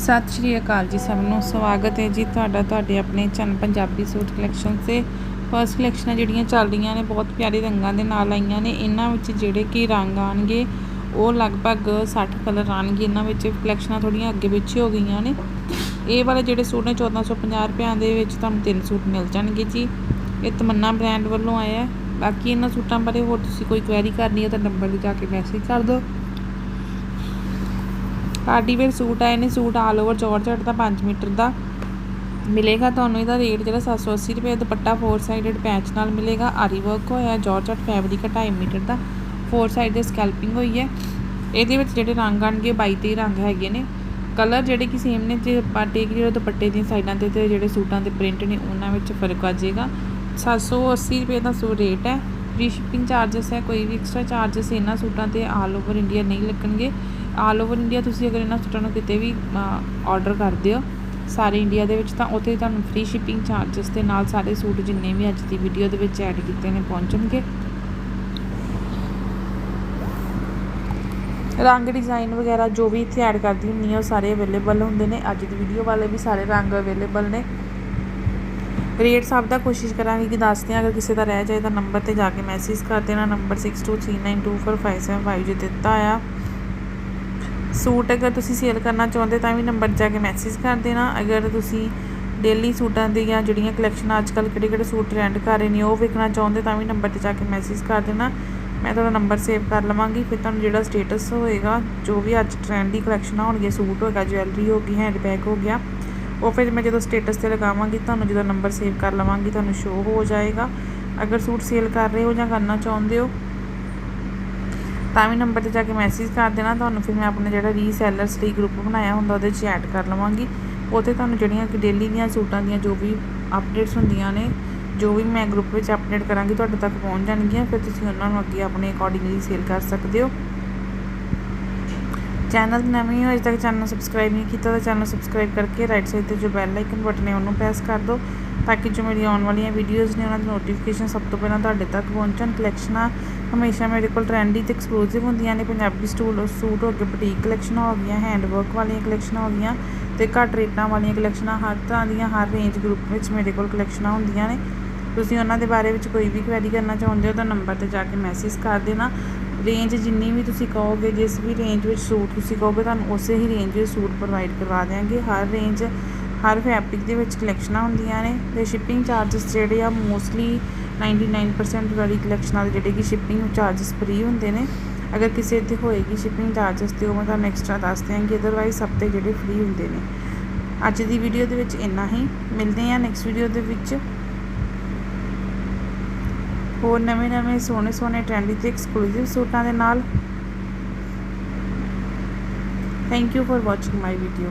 ਸਤਿ ਸ਼੍ਰੀ ਅਕਾਲ ਜੀ ਸਭ ਨੂੰ। ਸਵਾਗਤ ਹੈ ਜੀ ਤੁਹਾਡਾ, ਤੁਹਾਡੇ ਆਪਣੇ ਚੈਨਲ ਪੰਜਾਬੀ ਸੂਟ ਕਲੈਕਸ਼ਨ ਤੇ। ਫਰਸਟ ਕਲੈਕਸ਼ਨਾਂ ਜਿਹੜੀਆਂ ਚੱਲ ਰਹੀਆਂ ਨੇ, ਬਹੁਤ ਪਿਆਰੇ ਰੰਗਾਂ ਦੇ ਨਾਲ ਆਈਆਂ ਨੇ। ਇਹਨਾਂ ਵਿੱਚ ਜਿਹੜੇ ਕਿ ਰੰਗ ਆਣਗੇ ਉਹ ਲਗਭਗ 60 ਕਲਰ ਆਣਗੇ ਇਹਨਾਂ ਵਿੱਚ ਕਲੈਕਸ਼ਨਾਂ ਥੋੜੀਆਂ ਅੱਗੇ ਪਿੱਛੇ ਹੋ ਗਈਆਂ ਨੇ। ਇਹ ਵਾਲੇ ਜਿਹੜੇ ਸੂਟ ਨੇ 1450 ਰੁਪਿਆਂ ਦੇ ਵਿੱਚ ਤੁਹਾਨੂੰ ਤਿੰਨ ਸੂਟ ਮਿਲ ਜਾਣਗੇ ਜੀ। ਇਹ ਤਮੰਨਾ ਬ੍ਰਾਂਡ ਵੱਲੋਂ ਆਇਆ ਹੈ। ਬਾਕੀ ਇਹਨਾਂ ਸੂਟਾਂ ਬਾਰੇ ਹੋਰ ਤੁਸੀਂ ਕੋਈ ਕੁਐਰੀ ਕਰਨੀ ਹੈ ਤਾਂ ਨੰਬਰ ਤੇ ਜਾ ਕੇ ਮੈਸੇਜ ਕਰ ਦਿਓ। ਪਾਰਟੀ ਵੇਅਰ ਸੂਟ ਆਏ ਨੇ ਸੂਟ ਆਲ ਓਵਰ ਜਾਰਜਟ ਦਾ 5 ਮੀਟਰ ਦਾ। ਮਿਲੇਗਾ ਤੁਹਾਨੂੰ ਇਹਦਾ ਰੇਟ ਜਿਹੜਾ 780 ਰੁਪਏ, ਦੁਪੱਟਾ 4 ਸਾਈਡਡ ਪੈਚ ਨਾਲ ਮਿਲੇਗਾ। ਆਰੀ ਵਰਕ ਹੋਇਆ ਜਾਰਜਟ ਫੈਬਰਿਕ 2.5 ਮੀਟਰ ਦਾ। 4 ਸਾਈਡ ਦੇ ਸਕੈਲਪਿੰਗ ਹੋਈ ਹੈ। ਇਹਦੇ ਵਿੱਚ ਜਿਹੜੇ ਰੰਗ ਆਣਗੇ 22 ਤੇ ਰੰਗ ਹੈਗੇ ਨੇ। ਕਲਰ ਜਿਹੜੇ ਕਿ ਸੇਮ ਨੇ, ਜੇ ਪਾਰਟੀ ਟੇਕ ਲਿਓ ਦੁਪੱਟੇ ਦੀਆਂ ਸਾਈਡਾਂ ਤੇ ਤੇ ਜਿਹੜੇ ਸੂਟਾਂ ਦੇ ਪ੍ਰਿੰਟ ਨੇ, ਉਹਨਾਂ ਵਿੱਚ ਫ਼ਰਕ ਆ ਜਾਏਗਾ। 780 ਰੁਪਏ ਦਾ ਸੂ ਰੇਟ ਹੈ। ਫ੍ਰੀ ਸ਼ਿਪਿੰਗ ਚਾਰजेस ਹੈ, ਕੋਈ ਵੀ ਐਕਸਟਰਾ ਚਾਰजेस ਇਹਨਾਂ ਸੂਟਾਂ ਤੇ ਆਲ ਓਵਰ ਇੰਡੀਆ ਨਹੀਂ ਲੱਗਣਗੇ। ਆਲ ਓਵਰ ਇੰਡੀਆ ਤੁਸੀਂ ਅਗਰ ਇਹਨਾਂ ਸੂਟਾਂ ਨੂੰ ਕਿਤੇ ਵੀ ਆਰਡਰ ਕਰਦੇ ਹੋ, ਸਾਰੇ ਇੰਡੀਆ ਦੇ ਵਿੱਚ ਤਾਂ ਉੱਥੇ ਤੁਹਾਨੂੰ ਫ੍ਰੀ ਸ਼ਿਪਿੰਗ ਚਾਰजेस ਦੇ ਨਾਲ ਸਾਰੇ ਸੂਟ ਜਿੰਨੇ ਵੀ ਅੱਜ ਦੀ ਵੀਡੀਓ ਦੇ ਵਿੱਚ ਐਡ ਕੀਤੇ ਨੇ ਪਹੁੰਚਣਗੇ। ਰੰਗ ਡਿਜ਼ਾਈਨ ਵਗੈਰਾ ਜੋ ਵੀ ਇੱਥੇ ਐਡ ਕਰਦੀ ਹੁੰਨੀ ਆ, ਉਹ ਸਾਰੇ ਅਵੇਲੇਬਲ ਹੁੰਦੇ ਨੇ। ਅੱਜ ਦੀ ਵੀਡੀਓ ਵਾਲੇ ਵੀ ਸਾਰੇ ਰੰਗ ਅਵੇਲੇਬਲ ਨੇ। ਰੇਟ ਸਭ ਦਾ ਕੋਸ਼ਿਸ਼ ਕਰਾਂਗੇ ਕਿ ਦੱਸਦੇ ਆ ਅਗਰ ਕਿਸੇ ਦਾ ਰਹਿ ਜਾਏ ਤਾਂ ਨੰਬਰ ਤੇ ਜਾ ਕੇ ਮੈਸੇਜ ਕਰ ਦੇਣਾ। ਨੰਬਰ 6239245755 ਜੇ ਦਿੱਤਾ ਆ। ਸੂਟ ਅਗਰ ਤੁਸੀਂ ਸੇਲ ਕਰਨਾ ਚਾਹੁੰਦੇ ਤਾਂ ਵੀ ਨੰਬਰ ਜਾ ਕੇ ਮੈਸੇਜ ਕਰ ਦੇਣਾ। ਅਗਰ ਤੁਸੀਂ ਡੇਲੀ ਸੂਟਾਂ ਦੀਆਂ ਜਿਹੜੀਆਂ ਕਲੈਕਸ਼ਨ ਅੱਜ ਕੱਲ੍ਹ ਕਿਹੜੇ ਕਿਹੜੇ ਸੂਟ ਟ੍ਰੈਂਡ ਕਰ ਰਹੇ ਨੇ, ਉਹ ਵੇਖਣਾ ਚਾਹੁੰਦੇ ਤਾਂ ਵੀ ਨੰਬਰ ਤੇ ਜਾ ਕੇ ਮੈਸੇਜ ਕਰ ਦੇਣਾ। ਮੈਂ ਤੁਹਾਡਾ ਨੰਬਰ ਸੇਵ ਕਰ ਲਵਾਂਗੀ, ਫਿਰ ਤੁਹਾਨੂੰ ਜਿਹੜਾ ਸਟੇਟਸ ਹੋਏਗਾ, ਜੋ ਵੀ ਅੱਜ ਟ੍ਰੈਂਡ ਦੀ ਕਲੈਕਸ਼ਨਾਂ ਹੋਣਗੀਆਂ ਸੂਟ ਹੋਏਗਾ ਜਵੈਲਰੀ ਹੋ ਗਈ ਹੈਂਡਬੈਗ ਹੋ ਗਿਆ, ਉਹ ਫਿਰ ਮੈਂ ਜਦੋਂ ਸਟੇਟਸ ਤੇ ਲਗਾਵਾਂਗੀ, ਤੁਹਾਨੂੰ ਜਦੋਂ ਨੰਬਰ ਸੇਵ ਕਰ ਲਵਾਂਗੀ, ਤੁਹਾਨੂੰ ਸ਼ੋ ਹੋ ਜਾਏਗਾ। ਅਗਰ ਸੂਟ ਸੇਲ ਕਰ ਰਹੇ ਹੋ ਜਾਂ ਕਰਨਾ ਚਾਹੁੰਦੇ ਹੋ ਤਾਂ ਵੀ ਨੰਬਰ ਤੇ ਜਾ ਕੇ ਮੈਸੇਜ ਕਰ ਦੇਣਾ ਤੁਹਾਨੂੰ, ਫਿਰ ਮੈਂ ਆਪਣਾ ਜਿਹੜਾ ਰੀਸੈਲਰਸ ਲਈ ਗਰੁੱਪ ਬਣਾਇਆ ਹੁੰਦਾ, ਉਹਦੇ 'ਚ ਐਡ ਕਰ ਲਵਾਂਗੀ। ਉੱਥੇ ਤੁਹਾਨੂੰ ਜਿਹੜੀਆਂ ਕਿ ਡੇਲੀ ਦੀਆਂ ਸੂਟਾਂ ਦੀਆਂ ਜੋ ਵੀ ਅਪਡੇਟਸ ਹੁੰਦੀਆਂ ਨੇ, ਜੋ ਵੀ ਮੈਂ ਗਰੁੱਪ ਵਿੱਚ ਅਪਡੇਟ ਕਰਾਂਗੀ, ਤੁਹਾਡੇ ਤੱਕ ਪਹੁੰਚ ਜਾਣਗੀਆਂ, ਫਿਰ ਤੁਸੀਂ ਉਹਨਾਂ ਨੂੰ ਅੱਗੇ ਆਪਣੇ ਅਕੋਰਡਿੰਗਲੀ ਸੇਲ ਕਰ ਸਕਦੇ ਹੋ। ਚੈਨਲ ਨਵੇਂ ਹੋ ਅਜੇ ਤੱਕ ਚੈਨਲ ਸਬਸਕ੍ਰਾਈਬ ਨਹੀਂ ਕੀਤਾ ਤਾਂ ਚੈਨਲ ਸਬਸਕ੍ਰਾਈਬ ਕਰਕੇ ਰਾਈਟ ਸਾਈਡ ਤੇ ਜੋ ਬੈਲ ਆਈਕਨ ਬਟਨ ਹੈ, ਉਹਨੂੰ ਪ੍ਰੈਸ ਕਰ ਦਿਓ, ਤਾਂ ਕਿ ਜੋ ਮੇਰੀ ਆਉਣ ਵਾਲੀਆਂ ਵੀਡੀਓਜ਼ ਨੇ, ਉਹਨਾਂ ਦੀ ਨੋਟੀਫਿਕੇਸ਼ਨ ਸਭ ਤੋਂ ਪਹਿਲਾਂ ਤੁਹਾਡੇ ਤੱਕ ਪਹੁੰਚਣ ਕਲੈਕਸ਼ਨਾਂ ਹਮੇਸ਼ਾ ਮੇਰੇ ਕੋਲ ਟ੍ਰੈਂਡੀ ਤੇ ਐਕਸਕਲੂਸਿਵ ਹੁੰਦੀਆਂ ਨੇ। ਪੰਜਾਬੀ ਸਟੂਲ ਸੂਟ ਹੋ ਗਏ ਬੁਟੀਕ ਕਲੈਕਸ਼ਨਾਂ ਹੋ ਗਈਆਂ ਹੈਂਡਵਰਕ ਵਾਲੀਆਂ ਕਲੈਕਸ਼ਨਾਂ ਹੋ ਗਈਆਂ ਤੇ ਘੱਟ ਰੇਟਾਂ ਵਾਲੀਆਂ ਕਲੈਕਸ਼ਨਾਂ ਹਰ ਤਰ੍ਹਾਂ ਦੀਆਂ, ਹਰ ਰੇਂਜ ਗਰੁੱਪ ਵਿੱਚ ਮੇਰੇ ਕੋਲ ਕਲੈਕਸ਼ਨਾਂ ਹੁੰਦੀਆਂ ਨੇ। ਤੁਸੀਂ ਉਹਨਾਂ ਦੇ ਬਾਰੇ ਵਿੱਚ ਕੋਈ ਵੀ ਕੁਐਰੀ ਕਰਨਾ ਚਾਹੁੰਦੇ ਹੋ ਤਾਂ ਨੰਬਰ ਤੇ ਜਾ ਕੇ ਮੈਸੇਜ ਕਰ ਦੇਣਾ। ਰੇਂਜ ਜਿੰਨੀ ਵੀ ਤੁਸੀਂ ਕਹੋਗੇ, ਜਿਸ ਵੀ ਰੇਂਜ ਵਿੱਚ ਸੂਟ ਤੁਸੀਂ ਕਹੋਗੇ, ਤੁਹਾਨੂੰ ਉਸੇ ਹੀ ਰੇਂਜ ਵਿੱਚ ਸੂਟ ਪ੍ਰੋਵਾਈਡ ਕਰਵਾ ਦੇਵਾਂਗੇ ਹਰ ਰੇਂਜ ਹਰ ਫੈਬਰਿਕ ਦੇ ਵਿੱਚ ਕਲੈਕਸ਼ਨਾਂ ਹੁੰਦੀਆਂ ਨੇ ਤੇ ਸ਼ਿਪਿੰਗ ਚਾਰजेस ਜਿਹੜੇ ਆ ਮੋਸਟਲੀ 99% ਵਾਲੀ ਕਲੈਕਸ਼ਨ ਨਾਲ ਜਿਹੜੇ ਕਿ ਸ਼ਿਪਿੰਗ ਚਾਰजेस ਫ੍ਰੀ ਹੁੰਦੇ ਨੇ, ਅਗਰ ਕਿਸੇ ਤੇ ਹੋਏਗੀ ਸ਼ਿਪਿੰਗ ਚਾਰजेस ਤੇ ਉਹ ਮੈਂ ਤੁਹਾਨੂੰ ਐਕਸਟਰਾ ਦੱਸ ਦਿਆਂਗੀ ਅਦਰਵਾਈਜ਼ ਸਭ ਤੇ ਜਿਹੜੇ ਫ੍ਰੀ ਹੁੰਦੇ ਨੇ। ਅੱਜ ਦੀ ਵੀਡੀਓ ਦੇ ਵਿੱਚ ਇੰਨਾ ਹੀ, ਮਿਲਦੇ ਹਾਂ ਨੈਕਸਟ ਵੀਡੀਓ ਦੇ ਵਿੱਚ। ਹੋਰ ਨਵੇਂ-ਨਵੇਂ ਸੋਹਣੇ-ਸੋਹਣੇ ਟ੍ਰੈਂਡੀ ਤੇ ਐਕਸਕਲੂਸਿਵ ਸੂਟਾਂ ਦੇ ਨਾਲ। Thank you for watching my video